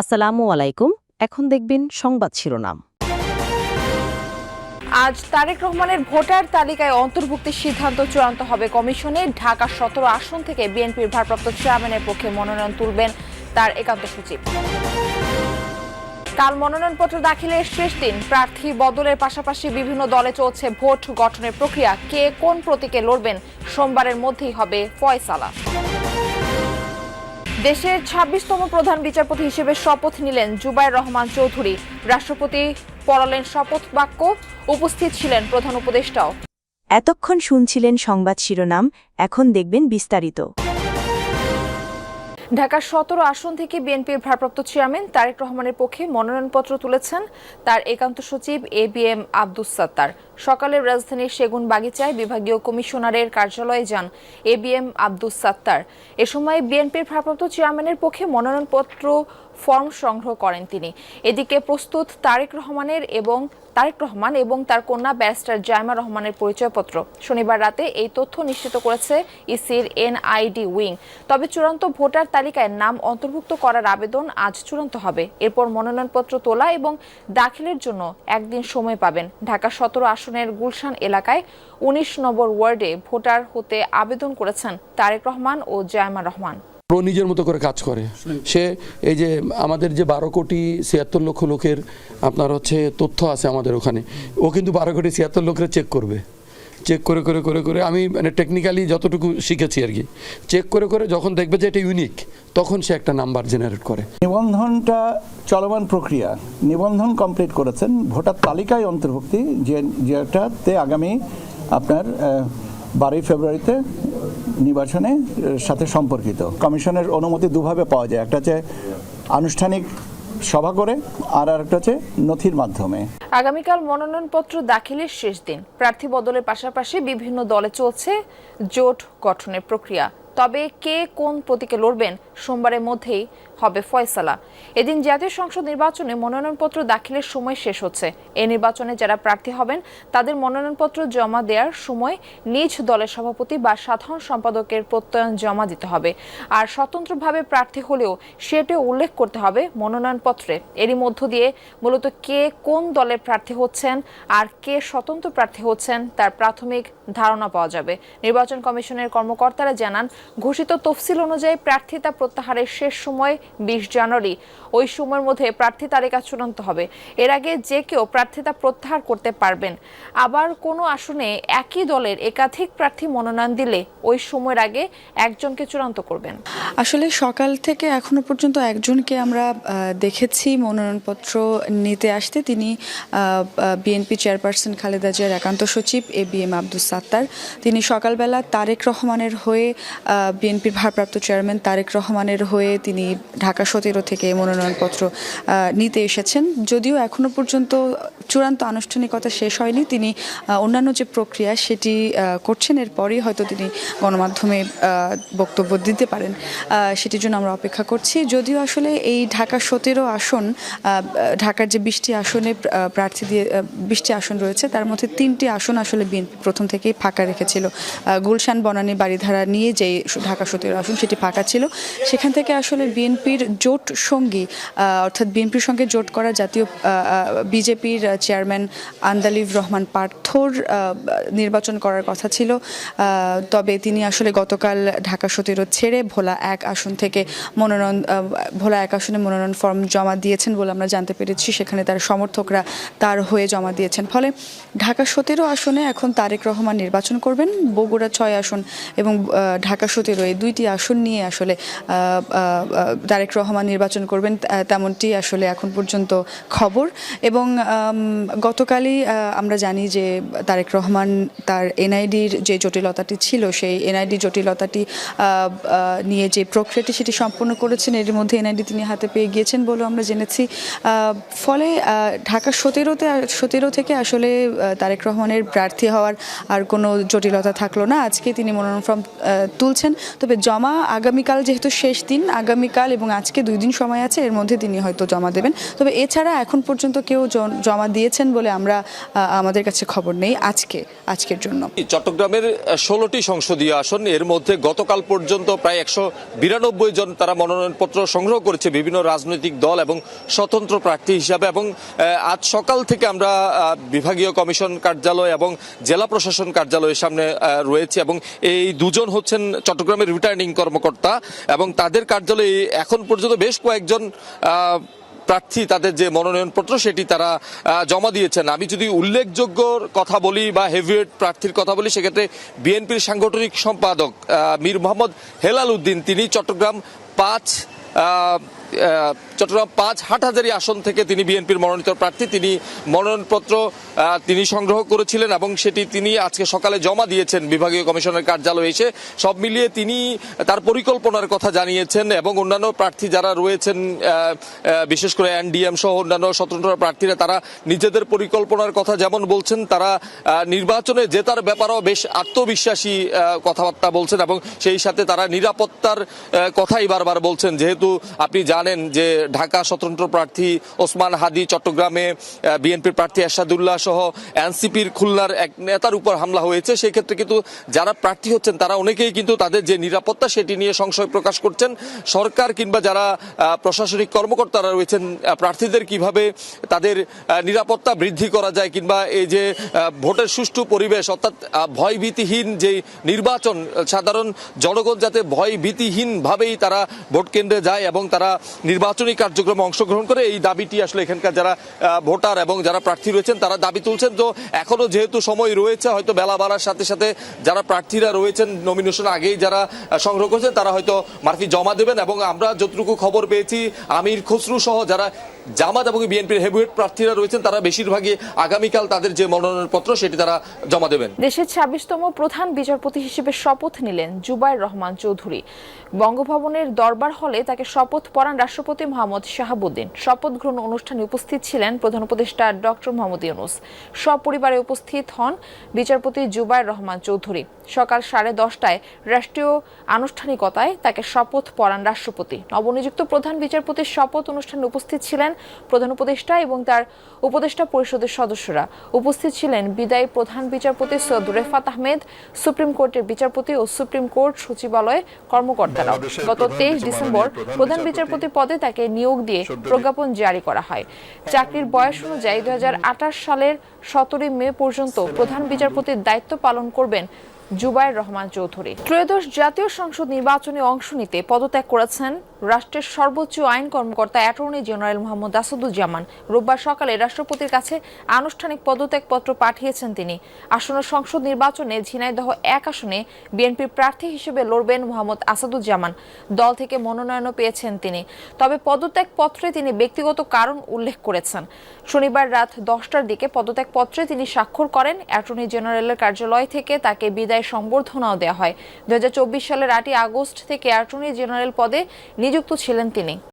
আসসালামু আলাইকুম। এখন দেখবেন সংবাদ শিরোনাম। আজ তারেক রহমানের ভোটার তালিকায় অন্তর্ভুক্তির সিদ্ধান্ত চূড়ান্ত হবে কমিশনে ঢাকা সতেরো আসন থেকে বিএনপির ভারপ্রাপ্ত চেয়ারম্যানের পক্ষে মনোনয়ন তুলবেন তার একান্ত সচিব। কাল মনোনয়নপত্র দাখিলের শেষ দিন। প্রার্থী বদলের পাশাপাশি বিভিন্ন দলে চলছে ভোট গঠনের প্রক্রিয়া। কে কোন প্রতীকে লড়বেন? সোমবারের মধ্যেই হবে ফয়সালা। দেশের ছাব্বিশতম প্রধান বিচারপতি হিসেবে শপথ নিলেন জুবাইর রহমান চৌধুরী। রাষ্ট্রপতি পড়ালেন শপথ বাক্য, উপস্থিত ছিলেন প্রধান উপদেষ্টাও। এতক্ষণ শুনছিলেন সংবাদ শিরোনাম, এখন দেখবেন বিস্তারিত। ঢাকার সতেরো আসন থেকে বিএনপির ভারপ্রাপ্ত চেয়ারম্যান তারেক রহমানের পক্ষে মনোনয়নপত্র তুলেছেন তার একান্ত সচিব A B M Abdus Sattar. সকালে রাজধানীর সেগুন বাগিচায় বিভাগীয় কমিশনারের কার্যালয়ে যান A B M Abdus Sattar. এ সময় বিএনপির ভারপ্রাপ্ত চেয়ারম্যানের পক্ষে মনোনয়নপত্র ফর্ম সংগ্রহ করেন তিনি। এদিকে প্রস্তুত তারেক রহমানের এবং তারেক রহমান এবং তার কন্যা ব্যারিস্টার জায়মা রহমানের পরিচয়পত্র। শনিবার রাতে এই তথ্য নিশ্চিত করেছে ইসির এনআইডি উইং। তবে চূড়ান্ত ভোটার তালিকায় নাম অন্তর্ভুক্ত করার আবেদন আজ চূড়ান্ত হবে। এরপর মনোনয়নপত্র তোলা এবং দাখিলের জন্য একদিন সময় পাবেন। ঢাকা সতেরো আসনের গুলশান এলাকায় উনিশ নম্বর ওয়ার্ডে ভোটার হতে আবেদন করেছেন তারেক রহমান ও জায়মা রহমান। ও নিজের মতো করে কাজ করে। সে এই যে আমাদের যে বারো কোটি ছিয়াত্তর লক্ষ লোকের আপনার হচ্ছে তথ্য আছে আমাদের ওখানে ও কিন্তু বারো কোটি ছিয়াত্তর লোকের চেক করবে। চেক করে করে করে করে আমি মানে টেকনিক্যালি যতটুকু শিখেছি আর কি। চেক করে করে যখন দেখবে যে এটা ইউনিক তখন সে একটা নাম্বার জেনারেট করে। নিবন্ধনটা চলমান প্রক্রিয়া। নিবন্ধন কমপ্লিট করেছেন। ভোটার তালিকায় অন্তর্ভুক্তি যে যেটাতে আগামী আপনার বারোই ফেব্রুয়ারিতে নির্বাচনে সাথে সম্পর্কিত। কমিশনের অনুমতি দুভাবে পাওয়া যায়। একটা হচ্ছে আনুষ্ঠানিক সভা করে, আর একটা হচ্ছে নথির মাধ্যমে। আগামীকাল মনোনয়নপত্র দাখিলের শেষ দিন। প্রার্থী বদলের পাশাপাশি বিভিন্ন দলে চলছে জোট গঠনের প্রক্রিয়া। তবে কে কোন প্রতীকে লড়বেন সোমবারের মধ্যেই হবে ফয়সালা। এদিন জাতীয় সংসদ নির্বাচনে মনোনয়নপত্র দাখিলের সময় শেষ হচ্ছে। এই নির্বাচনে যারা প্রার্থী হবেন, তাদের মনোনয়নপত্র জমা দেওয়ার সময় নিজ দলের সভাপতি বা সাধারণ সম্পাদকের প্রত্যয়ন জমা দিতে হবে। আর স্বতন্ত্রভাবে প্রার্থী হলেও সেটিও উল্লেখ করতে হবে মনোনয়নপত্রে। এরই মধ্য দিয়ে মূলত কে কোন দলের প্রার্থী হচ্ছেন আর কে স্বতন্ত্র প্রার্থী হচ্ছেন তার প্রাথমিক ধারণা পাওয়া যাবে। নির্বাচন কমিশনের কর্মকর্তারা জানান, ঘোষিত তফসিল অনুযায়ী প্রার্থিতা প্রত্যাহারের শেষ সময় বিশ জানুয়ারি। ওই সময়ের মধ্যে প্রার্থী তালিকা চূড়ান্ত হবে। এর আগে যে কেউ প্রার্থিতা প্রত্যাহার করতে পারবেন। আবার কোনো আসনে একই দলের একাধিক প্রার্থী মনোনয়ন দিলে ওই সময়ের আগে একজনকে চূড়ান্ত করবেন। আসলে সকাল থেকে এখনও পর্যন্ত একজনকে আমরা দেখেছি মনোনয়নপত্র নিতে আসতে। তিনি বিএনপি চেয়ারপারসন খালেদা জিয়ার একান্ত সচিব, A B M Abdus Sattar. তিনি সকালবেলা তারেক রহমানের হয়ে বিএনপির ভারপ্রাপ্ত চেয়ারম্যান তারেক রহমানের হয়ে তিনি ঢাকা সতেরো থেকে মনোনয়নপত্র নিতে এসেছেন। যদিও এখনও পর্যন্ত চূড়ান্ত আনুষ্ঠানিকতা শেষ হয়নি, তিনি অন্যান্য যে প্রক্রিয়া সেটি করছেন, এরপরই হয়তো তিনি গণমাধ্যমে বক্তব্য দিতে পারেন সেটির জন্য আমরা অপেক্ষা করছি। যদিও আসলে এই ঢাকা সতেরো আসন ঢাকার যে বিশটি আসনে প্রার্থী দিয়ে বিশটি আসন রয়েছে, তার মধ্যে তিনটি আসন আসলে বিএনপি প্রথম থেকেই ফাঁকা রেখেছিল। গুলশান, বনানী বাড়িধারা নিয়ে যে ঢাকা সতেরো আসন সেটি ফাঁকা ছিল। সেখান থেকে আসলে বিএনপির জোট সঙ্গী অর্থাৎ বিএনপির সঙ্গে জোট করা জাতীয় বিজেপির চেয়ারম্যান আন্দালিব রহমান পার্থর নির্বাচন করার কথা ছিল। তবে তিনি আসলে গতকাল ঢাকা সতেরো ছেড়ে ভোলা এক আসন থেকে মনোনয়ন ভোলা এক আসনে মনোনয়ন ফর্ম জমা দিয়েছেন বলে আমরা জানতে পেরেছি। সেখানে তার সমর্থকরা তার হয়ে জমা দিয়েছেন। ফলে ঢাকা সতেরো আসনে এখন তারেক রহমান নির্বাচন করবেন। বগুড়া ছয় আসন এবং ঢাকা সতেরো এই দুইটি আসন নিয়ে আসলে তারেক রহমান নির্বাচন করবেন তেমনটি আসলে এখন পর্যন্ত খবর। এবং গতকালই আমরা জানি যে তারেক রহমান তার এনআইডির যে জটিলতাটি ছিল, সেই এনআইডি জটিলতাটি নিয়ে যে প্রক্রিয়াটি সেটি সম্পন্ন করেছেন এর মধ্যে এনআইডি তিনি হাতে পেয়ে গিয়েছেন বলেও আমরা জেনেছি। ফলে ঢাকা সতেরোতে সতেরো থেকে আসলে তারেক রহমানের প্রার্থী হওয়ার আর কোনো জটিলতা থাকল না। আজকে তিনি মনোনয়ন ফর্ম তুলছেন। তবে জমা আগামীকাল যেহেতু শেষ দিন, আগামীকাল এবং আজকে দুই দিন সময় আছে, এর মধ্যে তিনি হয়তো জমা দেবেন। তবে এছাড়া এখন পর্যন্ত কেউ জমা দিয়েছেন বলে আমরা আমাদের কাছে খবর নেই আজকে, আজকের জন্য। চট্টগ্রামের ষোলোটি সংসদীয় আসন, এর মধ্যে গতকাল পর্যন্ত প্রায় একশো বিরানব্বই জন তারা মনোনয়নপত্র সংগ্রহ করেছে বিভিন্ন রাজনৈতিক দল এবং স্বতন্ত্র প্রার্থী হিসাবে এবং আজ সকাল থেকে আমরা বিভাগীয় কমিশন কার্যালয় এবং জেলা প্রশাসন কার্যালয়ের সামনে রয়েছে এবং এই দুজন হচ্ছেন চট্টগ্রামের রিটার্নিং কর্মকর্তা এবং তাদের কার্যালয়ে এখন পর্যন্ত বেশ কয়েকজন প্রার্থী তাদের যে মনোনয়নপত্র সেটি তারা জমা দিয়েছেন। আমি যদি উল্লেখযোগ্য কথা বলি বা হেভিওয়েট প্রার্থীর কথা বলি, সেক্ষেত্রে বিএনপির সাংগঠনিক সম্পাদক মীর মোহাম্মদ হেলাল উদ্দিন, তিনি চট্টগ্রাম পাঁচ চট্টগ্রাম পাঁচ হাটহাজারি আসন থেকে তিনি বিএনপির মনোনীত প্রার্থী। তিনি মনোনয়নপত্র তিনি সংগ্রহ করেছিলেন এবং সেটি তিনি আজকে সকালে জমা দিয়েছেন। বিভাগীয় কমিশনের কার্যালয়ে এসে সব মিলিয়ে তিনি তার পরিকল্পনার কথা জানিয়েছেন এবং অন্যান্য প্রার্থী যারা রয়েছেন বিশেষ করে এনডিএম সহ অন্যান্য স্বতন্ত্র প্রার্থীরা, তারা নিজেদের পরিকল্পনার কথা যেমন বলছেন, তারা নির্বাচনে জেতার ব্যাপারেও বেশ আত্মবিশ্বাসী কথাবার্তা বলছেন এবং সেই সাথে তারা নিরাপত্তার কথাই বারবার বলছেন। যেহেতু আপনি জানেন যে ঢাকা স্বতন্ত্র প্রার্থী ওসমান হাদি, চট্টগ্রামে বিএনপির প্রার্থী এরশাদুল্লাহ সহ এনসিপির খুলনার এক নেতার উপর হামলা হয়েছে। সেই ক্ষেত্রে কিন্তু যারা প্রার্থী হচ্ছেন, তারা অনেকেই কিন্তু তাদের যে নিরাপত্তা সেটি নিয়ে সংশয় প্রকাশ করছেন। সরকার কিংবা যারা প্রশাসনিক কর্মকর্তারা রয়েছেন প্রার্থীদের কীভাবে তাদের নিরাপত্তা বৃদ্ধি করা যায় কিংবা এই যে ভোটের সুষ্ঠু পরিবেশ, অর্থাৎ ভয়ভীতিহীন যে নির্বাচন, সাধারণ জনগণ যাতে ভয়ভীতিহীন ভাবেই তারা ভোট কেন্দ্রে যায় এবং তারা নির্বাচনী কার্যক্রমে অংশগ্রহণ করে এই দাবিটি আসলে এখানকার যারা ভোটার এবং যারা প্রার্থী রয়েছেন, তারা দাবি তুলছেন তো এখনও যেহেতু সময় রয়েছে, হয়তো বেলা বাড়ার সাথে সাথে যারা প্রার্থীরা রয়েছেন নমিনেশন আগেই যারা সংগ্রহ করেছেন, তারা হয়তো মার্ফি জমা দেবেন এবং আমরা যতটুকু খবর পেয়েছি, আমির খসরু সহ যারা জামাত এবং বিএনপির হেভিওয়েট প্রার্থীরা রয়েছেন, তারা বেশিরভাগই আগামীকাল তাদের যে মনোনয়নপত্র, সেটি তারা জমা দেবেন। দেশের ছাব্বিশতম প্রধান বিচারপতি হিসেবে শপথ নিলেন জুবাইর রহমান চৌধুরী। বঙ্গভবনের দরবার হলে তাকে শপথ পড়ান রাষ্ট্রপতি মোহাম্মদ শাহাবুদ্দিন। শপথ গ্রহণ অনুষ্ঠানে উপস্থিত ছিলেন প্রধান উপদেষ্টা ডক্টর মোহাম্মদ ইউনুস। সপরিবারে উপস্থিত হন বিচারপতি জুবাইর রহমান চৌধুরী। সকাল সাড়ে দশটায় রাষ্ট্রীয় আনুষ্ঠানিকতায় তাকে শপথ পড়ান রাষ্ট্রপতি। নবনিযুক্ত প্রধান বিচারপতির শপথ অনুষ্ঠানে উপস্থিত ছিলেন প্রধান উপদেষ্টা এবং তার উপদেষ্টা পরিষদের সদস্যরা। উপস্থিত ছিলেন বিদায়ী প্রধান বিচারপতি সৈয়দ রেফাত আহমেদ সুপ্রিম কোর্টের বিচারপতি ও সুপ্রিম কোর্ট সচিবালয় কর্মকর্তারাও। গত তেইশ ডিসেম্বর প্রধান বিচারপতি। পদে তাকে নিয়োগ দিয়ে প্রজ্ঞাপন জারি করা হয়। চাকরির বয়স অনুযায়ী দুই হাজার আঠাশ সালের সতেরোই মে পর্যন্ত প্রধান বিচারপতির দায়িত্ব পালন করবেন জুবাইর রহমান চৌধুরী। ত্রয়োদশ জাতীয় সংসদ নির্বাচনে অংশ নিতে পদত্যাগ করেছেন রাষ্ট্রের সর্বোচ্চ আইন কর্মকর্তা অ্যাটর্নি জেনারেল মোহাম্মদ আসাদুজ্জামান। রোববার সকালে রাষ্ট্রপতির কাছে আনুষ্ঠানিক পদত্যাগপত্র পাঠিয়েছেন তিনি। আসন্ন সংসদ নির্বাচনে ঝিনাইদহ এক আসনে বিএনপির প্রার্থী হিসেবে লড়বেন মোহাম্মদ আসাদুজ্জামান। দল থেকে মনোনয়নও পেয়েছেন তিনি। তবে পদত্যাগপত্রে তিনি ব্যক্তিগত কারণ উল্লেখ করেছেন। শনিবার রাত দশটার দিকে পদত্যাগপত্রে তিনি স্বাক্ষর করেন। অ্যাটর্নি জেনারেলের কার্যালয় থেকে তাকে বিদায় সম্বর্ধনাও দেওয়া হয়। দু হাজার চব্বিশ সালের আটই আগস্ট থেকে অ্যাটর্নি জেনারেল পদে নিযুক্ত ছিলেন তিনি।